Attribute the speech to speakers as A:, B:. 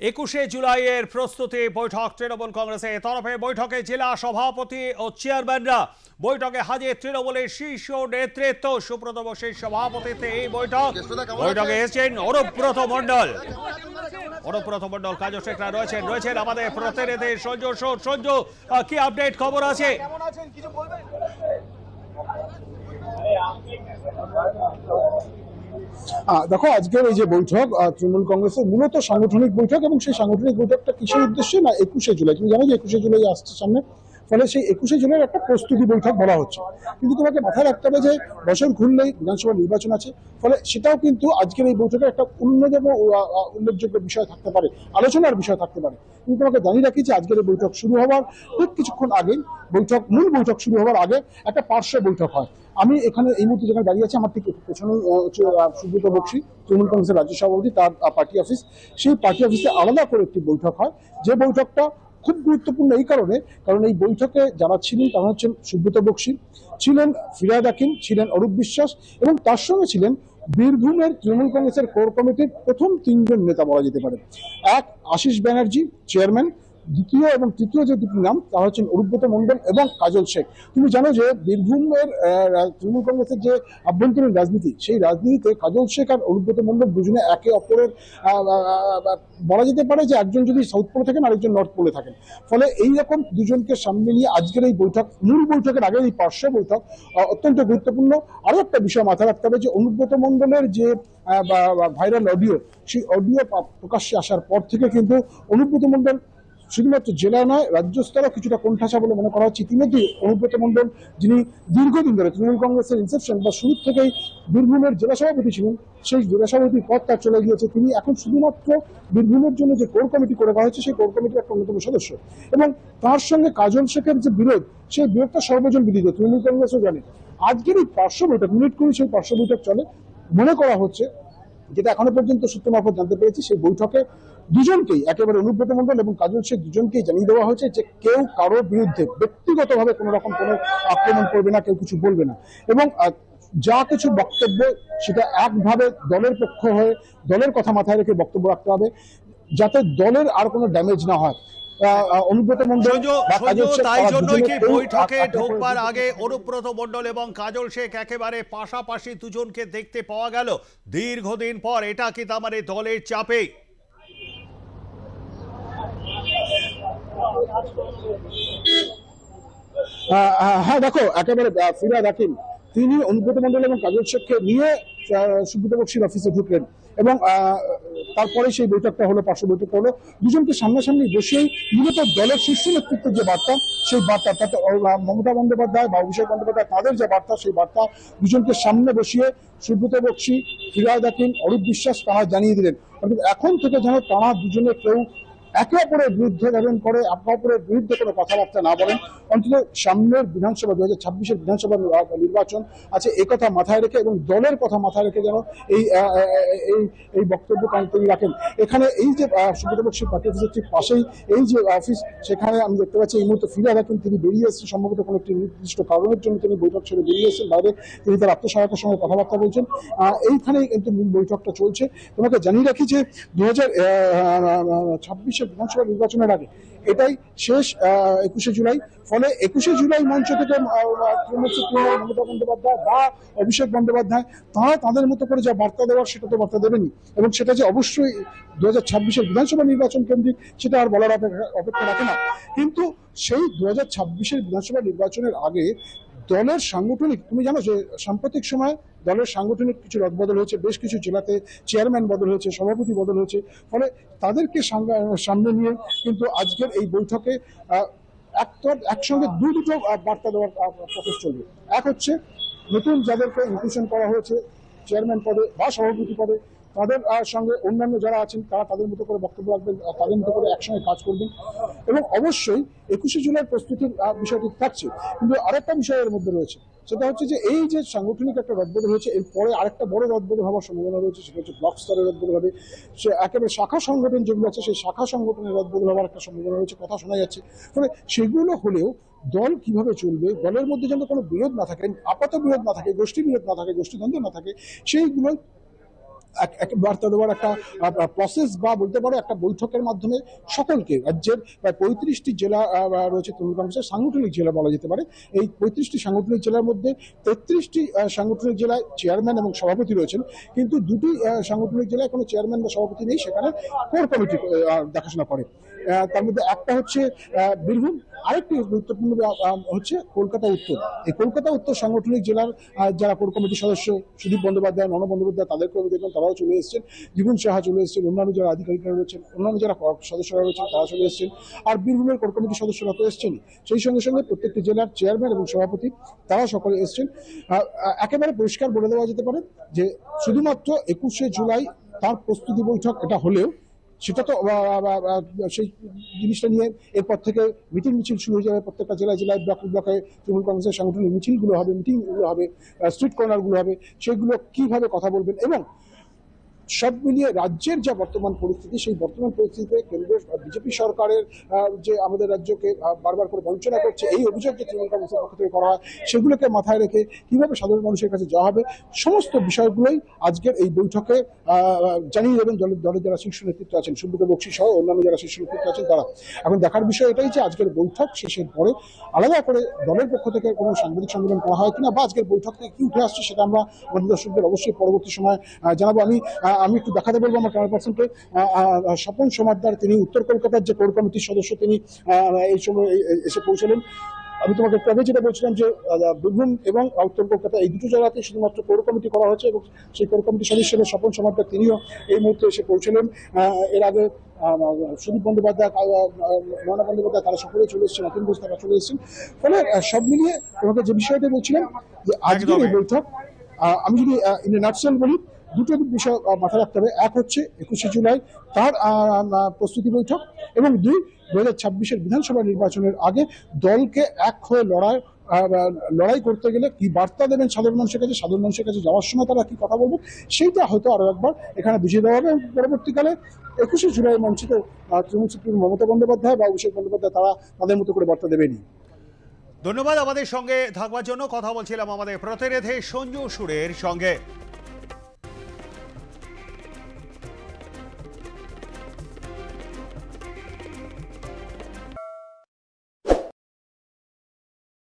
A: একুশে জুলাইয়ের প্রস্তুতি বৈঠক তৃণমূল কংগ্রেসের তরফে বৈঠকে জেলা সভাপতি ও চেয়ারম্যানরা বৈঠকে হাজির তৃণমূলের শীর্ষ নেতৃত্ব। সুব্রত বসের সভাপতিত্বে এই বৈঠক। বৈঠকে এসেছেন অরূপব্রত মণ্ডল। অরূপব্রত মণ্ডল কাজ শেখরা রয়েছেন রয়েছেন আমাদের প্রতিনিধি সঞ্জু সঞ্জু কি আপডেট খবর আছে?
B: আহ, দেখো, আজকের এই যে বৈঠক তৃণমূল কংগ্রেসের মূলত সাংগঠনিক বৈঠক এবং সেই সাংগঠনিক বৈঠকটা কিসের উদ্দেশ্যে? না, একুশে জুলাই। তুমি জানো যে একুশে জুলাই আসছে সামনে। ফলে সেই একুশে জুলাইয়ের একটা প্রস্তুতি বৈঠক বলা হচ্ছে। কিন্তু তোমাকে মাথায় রাখতে হবে যে বছর ঘুরলেই বিধানসভা নির্বাচন আছে ফলে সেটাও কিন্তু আজকের এই বৈঠকে একটা অন্যতম উল্লেখযোগ্য বিষয় থাকতে পারে আলোচনার বিষয় থাকতে পারে। কিন্তু তোমাকে জানিয়ে রাখি যে আজকের এই বৈঠক শুরু হওয়ার ঠিক কিছুক্ষণ আগে বৈঠক মূল বৈঠক শুরু হওয়ার আগে একটা পার্শ্ব বৈঠক হয়। আমি এখানে এই মুহূর্তে যেখানে দাঁড়িয়ে আছি আমার ঠিক আহ, সুব্রত বক্সি তৃণমূল কংগ্রেসের রাজ্য সভাপতি তার পার্টি অফিস। সেই পার্টি অফিসে আলাদা করে একটি বৈঠক হয়। যে বৈঠকটা খুব গুরুত্বপূর্ণ এই কারণে, কারণ এই বৈঠকে যারা ছিলেন তারা হচ্ছেন সুব্রত বক্সি, ছিলেন ফিরাদ আকিম ছিলেন অরূপ বিশ্বাস এবং তার সঙ্গে ছিলেন বীরভূমের তৃণমূল কংগ্রেসের কোর কমিটির প্রথম তিনজন নেতা বলা যেতে পারে। এক আশিস ব্যানার্জি, চেয়ারম্যান দ্বিতীয় এবং তৃতীয় যে দুটি নাম, তারা হচ্ছেন অরূপব্রত মণ্ডল এবং কাজল শেখ। তুমি জানো যে বীরভূমের তৃণমূল কংগ্রেসের যে আভ্যন্তরীণ রাজনীতি, সেই রাজনীতিতে কাজল শেখ আর অরূপব্রত মণ্ডল দুজনে একে অপরের বলা যেতে পারে যে একজন যদি সাউথ পোলে থাকেন, আরেকজন নর্থ পোলে থাকেন। ফলে এই রকম দুজনকে সামনে নিয়ে আজকের এই বৈঠক, মূল বৈঠকের আগে এই পার্শ্ব বৈঠক অত্যন্ত গুরুত্বপূর্ণ। আরও একটা বিষয় মাথায় রাখতে হবে যে অনুব্রত মণ্ডলের যে ভাইরাল অডিও, সেই অডিও প্রকাশ্যে আসার পর থেকে কিন্তু অনুব্রত মণ্ডল শুধুমাত্র জেলা নয় রাজ্য স্তরেও কিছুটা কোণঠাসা বলে মনে করা হচ্ছে। ইতিমধ্যেই অনুব্রত মণ্ডল, যিনি দীর্ঘদিন ধরে তৃণমূল কংগ্রেসের ইনসেপশন বা শুরু থেকেই বীরভূমের জেলা সভাপতি ছিলেন, সেই জেলা সভাপতির পদ তার চলে গিয়েছে। তিনি এখন শুধুমাত্র বীরভূমের জন্য যে কোর কমিটি করে দেওয়া হয়েছে, সেই কোর কমিটির একটা অন্যতম সদস্য। এবং তার সঙ্গে কাজল শেখের যে বিরোধ, সেই বিরোধটা সর্বজন বিদিত, তৃণমূল কংগ্রেসও জানে। আজকের এই পার্শ্ব বৈঠক মিনিট করে সেই পার্শ্ব বৈঠক চলে। মনে করা হচ্ছে যেটা এখনও পর্যন্ত সূত্র মারফত জানতে পেরেছি, সেই বৈঠকে দুজনকেই একেবারে অনুব্রত মণ্ডল এবং কাজল শেখ দুজনকেই জানিয়ে দেওয়া হয়েছে যে কেউ কারোর বিরুদ্ধে ব্যক্তিগতভাবে কোনো রকম কোনো আক্রমণ করবে না, কেউ কিছু বলবে না। এবং যা কিছু বক্তব্য সেটা একভাবে দলের পক্ষ হয়ে, দলের কথা মাথায় রেখে বক্তব্য রাখতে হবে, যাতে দলের আর কোনো ড্যামেজ না হয়। অনুব্রত শেখ
A: তাই জন্যই কি বৈঠকে ঢোকবার আগে অনুব্রত মণ্ডল এবং কাজল শেখ একেবারে পাশাপাশি দুজনকে দেখতে পাওয়া গেল। দীর্ঘদিন পর এটা কি তার মানে দলের চাপে?
B: হ্যাঁ দেখো একেবারে ফিরাদ তিনি অনুব্রত মন্ডল এবং কাজল শেখকে নিয়ে সুব্রত বক্সির অফিসে ঢুকলেন। এবং তারপরে সেই বৈঠকটা হলো পার্শ্ব বৈঠক হলো। দুজনকে সামনাসামনি বসেই মূলত দলের শীর্ষ নেতৃত্বের যে বার্তা, সেই বার্তা, তাতে মমতা বন্দ্যোপাধ্যায় বা অভিষেক বন্দ্যোপাধ্যায়, তাদের যে বার্তা, সেই বার্তা দুজনকে সামনে বসিয়ে সুব্রত বক্সি ফিরায় হাকিম, অরূপ বিশ্বাস তারা জানিয়ে দিলেন। এখন থেকে যেন তারা দুজনে কেউ একে অপরের বিরুদ্ধে ধারণ করে একে অপরের বিরুদ্ধে কোনো কথাবার্তা না বলেন। অন্তত সামনের বিধানসভা দু হাজার ছাব্বিশের বিধানসভা নির্বাচন আছে এই কথা মাথায় রেখে এবং দলের কথা মাথায় রেখে যেন এই এই এই বক্তব্য তিনি রাখেন। এখানে এই যে আহ, সুব্রত বক্সী পার্টি অফিসের ঠিক পাশেই এই যে অফিস সেখানে আমি দেখতে পাচ্ছি এই মুহূর্তে ফিরে রাখেন তিনি বেরিয়ে এসেছেন। সম্ভবত কোনো একটি নির্দিষ্ট কারণের জন্য তিনি বৈঠক ছেড়ে বেরিয়ে এসেছেন। বাইরে তিনি তার আত্মসহায়তার সঙ্গে কথাবার্তা বলছেন। এইখানেই কিন্তু মূল বৈঠকটা চলছে। তোমাকে জানিয়ে রাখি যে দু হাজার ছাব্বিশের বিধানসভা নির্বাচনের আগে। এটাই শেষ একুশে জুলাই। ফলে একুশে জুলাই মঞ্চ থেকে মমতা বন্দ্যোপাধ্যায় বা অভিষেক বন্দ্যোপাধ্যায়, তারা তাদের মতো করে যা বার্তা দেওয়ার, সেটা তো বার্তা দেবেনি এবং সেটা যে অবশ্যই দু হাজার ছাব্বিশের বিধানসভা নির্বাচন কেন্দ্রিক, সেটা আর বলার অপেক্ষা- অপেক্ষা রাখে না। কিন্তু সেই দু হাজার ছাব্বিশের বিধানসভা নির্বাচনের আগে দলের সাংগঠনিক, তুমি জানো যে সাম্প্রতিক সময় দলের সাংগঠনিক কিছু রদবদল হয়েছে, বেশ কিছু জেলাতে চেয়ারম্যান বদল হয়েছে, সভাপতি বদল হয়েছে, ফলে তাদেরকে সামনে নিয়ে কিন্তু আজকের এই বৈঠকে একসঙ্গে দু দুটো বার্তা দেওয়ার প্রসেস চলবে। এক হচ্ছে নতুন যাদেরকে ইনক্লুশন করা হয়েছে, চেয়ারম্যান পদে বা সভাপতি পদে তাদের সঙ্গে অন্যান্য যারা আছেন, তারা তাদের মতো করে বক্তব্য রাখবেন তাদের মতো করে একসঙ্গে কাজ করবেন। এবং অবশ্যই একুশে জুলাই প্রস্তুতির বিষয়টি থাকছে, কিন্তু আরেকটা বিষয় এর মধ্যে রয়েছে। সেটা হচ্ছে যে এই যে সাংগঠনিক একটা রদবদল হয়েছে, এরপরে আরেকটা বড় রদবদল হওয়ার সম্ভাবনা রয়েছে, সেটা হচ্ছে ব্লক স্তরের রদবদল হবে। সে একেবারে শাখা সংগঠন যেগুলো আছে, সেই শাখা সংগঠনের রদবদল হওয়ার একটা সম্ভাবনা রয়েছে, কথা শোনা যাচ্ছে। ফলে সেগুলো হলেও দল কীভাবে চলবে, দলের মধ্যে যেন কোনো বিরোধ না থাকে, আপাত বিরোধ না থাকে, গোষ্ঠী বিরোধ না থাকে, গোষ্ঠীদ্বন্দ্ব না থাকে সেইগুলো এক- বার্তা দেওয়ার একটা প্রসেস বা বলতে পারো একটা বৈঠকের মাধ্যমে সকলকে, রাজ্যের প্রায় পঁয়ত্রিশটি জেলা রয়েছে তৃণমূল কংগ্রেসের সাংগঠনিক জেলা বলা যেতে পারে। এই পঁয়ত্রিশটি সাংগঠনিক জেলার মধ্যে তেত্রিশটি সাংগঠনিক জেলায় চেয়ারম্যান এবং সভাপতি রয়েছেন। কিন্তু দুটি সাংগঠনিক জেলায় কোনো চেয়ারম্যান বা সভাপতি নেই, সেখানে কোর কমিটি দেখাশোনা করে। তার মধ্যে একটা হচ্ছে বীরভূম। আরেকটি গুরুত্বপূর্ণ হচ্ছে কলকাতা উত্তর। এই কলকাতা উত্তর সাংগঠনিক জেলার যারা কোর কমিটির সদস্য সুদীপ বন্দ্যোপাধ্যায়, নন বন্দ্যোপাধ্যায়, তাদেরকে আমি দেখলাম, তারাও চলে এসেছেন। জীবন সাহা চলে এসেছেন, অন্যান্য যারা আধিকারিকরা রয়েছেন, অন্যান্য যারা সদস্যরা রয়েছেন, তারা চলে এসেছেন। আর বীরভূমের কোর কমিটির সদস্যরা তো এসেছেনই। সেই সঙ্গে সঙ্গে প্রত্যেকটি জেলার চেয়ারম্যান এবং সভাপতি তারা সকলে এসেছেন। একেবারে পরিষ্কার বলে দেওয়া যেতে পারে যে, শুধুমাত্র একুশে জুলাই তার প্রস্তুতি বৈঠক এটা হলেও সেটা তো সেই জিনিসটা নিয়ে এরপর থেকে মিটিং মিছিল শুরু হয়ে যাবে প্রত্যেকটা জেলায় জেলায়, ব্লক ব্লকে তৃণমূল কংগ্রেসের সাংগঠনিক মিছিলগুলো হবে, মিটিংগুলো হবে স্ট্রিট কর্নারগুলো হবে, সেগুলো কীভাবে কথা বলবেন? এবং সব মিলিয়ে রাজ্যের যা বর্তমান পরিস্থিতি, সেই বর্তমান পরিস্থিতিতে কেন্দ্রের বিজেপি সরকারের যে আমাদের রাজ্যকে বারবার করে বঞ্চনা করছে, এই অভিযোগ যে তৃণমূল কংগ্রেসের পক্ষ থেকে করা হয়, সেগুলোকে মাথায় রেখে কীভাবে সাধারণ মানুষের কাছে যাওয়া হবে, সমস্ত বিষয়গুলোই আজকের এই বৈঠকে জানিয়ে দেবেন দলের দলের যারা শীর্ষ নেতৃত্ব আছেন সুব্রত বক্সি সহ অন্যান্য যারা শীর্ষ নেতৃত্ব আছেন তারা। এখন দেখার বিষয় এটাই যে আজকের বৈঠক শেষের পরে আলাদা করে দলের পক্ষ থেকে কোনো সাংবাদিক সম্মেলন করা হয় কিনা বা আজকের বৈঠক থেকে কি উঠে আসছে সেটা আমরা আমাদের দর্শকদের অবশ্যই পরবর্তী সময় জানাব। আমি আমি একটু দেখাতে বলব আমার ক্যামেরা পার্সনকে স্বপন সমাদ্দার তিনি উত্তর কলকাতার যে কোর কমিটির সদস্য তিনি এই সময় এসে পৌঁছলেন। আমি তোমাকে আগে যেটা বলছিলাম যে বীরভূম এবং উত্তর কলকাতা এই দুটো জায়গাতে শুধুমাত্র কোর কমিটি করা হয়েছে এবং সেই কোর কমিটির সদস্য হিসেবে স্বপন সমাদ্দার তিনিও এই মুহূর্তে এসে পৌঁছলেন। এর আগে সুদীপ বন্দ্যোপাধ্যায় আহ, বন্দ্যোপাধ্যায় তারা সকলেই চলে এসেছেন অতীন ঘোষ তারা চলে এসেছেন। ফলে সব মিলিয়ে তোমাকে যে বিষয়টা বলছিলাম যে আজকের এই বৈঠক আমি যদি ইন নাটসেল বলি দুটো বিষয় মাথায় রাখতে হবে। এক হচ্ছে একুশে জুলাই তার প্রস্তুতি বৈঠক এবং দুই দু হাজার ছাব্বিশের বিধানসভা নির্বাচনের আগে দলকে এক হয়ে লড়াই লড়াই করতে গেলে কি বার্তা দেবেন সাধারণ মানুষের কাছে? সাধারণ মানুষের কাছে যাওয়ার সময় তারা কি কথা বলবেন সেইটা হয়তো আরও একবার এখানে বুঝিয়ে দেওয়া হবে। পরবর্তীকালে একুশে জুলাই মঞ্চিত তৃণমূল সুপ্রিমো মমতা বন্দ্যোপাধ্যায় বা অভিষেক বন্দ্যোপাধ্যায় তারা তাদের মতো করে বার্তা দেবেনই।
A: ধন্যবাদ আমাদের সঙ্গে থাকবার জন্য। কথা বলছিলাম আমাদের প্রতিনিধি সঞ্জু সুরের সঙ্গে।